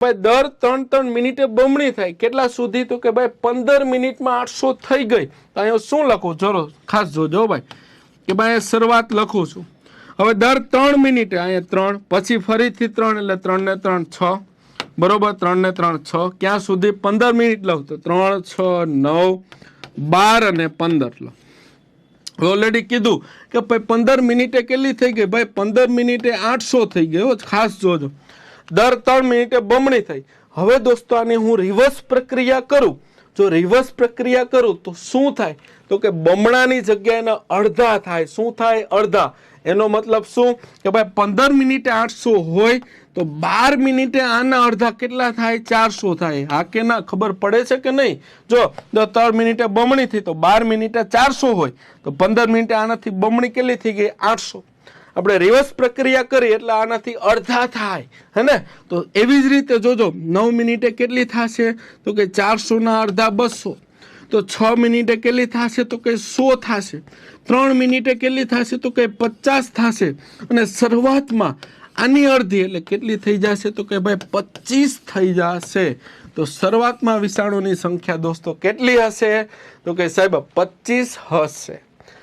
ભાઈ, દર ત્રણ ત્રણ મિનિટે બમણી થાય. કેટલા સુધી તો કે ભાઈ, પંદર મિનિટમાં આઠસો થઈ ગઈ. તો અહીંયા શું લખું? ચલો, ખાસ જોજો ભાઈ. કે ભાઈ શરૂઆત લખું છું. હવે દર ત્રણ મિનિટે અહીંયા ત્રણ, પછી ફરીથી ત્રણ એટલે ત્રણ ને ત્રણ, છ. બરોબર? ત્રણ ને ત્રણ, છ. ક્યાં સુધી પંદર મિનિટ લઉં? તો ત્રણ, છ, નવ, બાર અને પંદર લઉં. ઓલરેડી કીધું કે ભાઈ, પંદર મિનિટે કેટલી થઈ ગઈ? ભાઈ, પંદર મિનિટે આઠસો થઈ ગયો ખાસ જોજો. દર ત્રણ મિનિટે બમણી થઈ. હવે દોસ્તો આની હું રિવર્સ પ્રક્રિયા કરું. જો રિવર્સ પ્રક્રિયા કરું તો શું થાય? તો કે બમણાની જગ્યાએના અડધા થાય. શું થાય અડધા? એનો મતલબ શું? કે ભાઈ પંદર મિનિટે આઠસો હોય તો બાર મિનિટે આના અડધા કેટલા થાય? ચારસો થાય. હા કે ના? ખબર પડે છે કે નહીં? જો ત્રણ મિનિટે બમણી થઈ તો બાર મિનિટે ચારસો હોય. તો પંદર મિનિટે આનાથી બમણી કેટલી થઈ ગઈ? આઠસો. આપણે રિવર્સ પ્રક્રિયા કરી એટલે આનાથી અડધા થાય, હે તો એવી જ રીતે જોજો, નવ મિનિટે કેટલી થશે? તો કે ચારસોના અડધા બસો. તો છ મિનિટે કેટલી થશે? તો કે સો થશે. ત્રણ મિનિટે કેટલી થશે? તો કે પચાસ થશે. અને શરૂઆતમાં આની અડધી એટલે કેટલી થઈ જશે? તો કે ભાઈ પચીસ થઈ જશે. તો શરૂઆતમાં વિષાણુની સંખ્યા દોસ્તો કેટલી હશે? તો કે સાહેબ પચીસ હશે.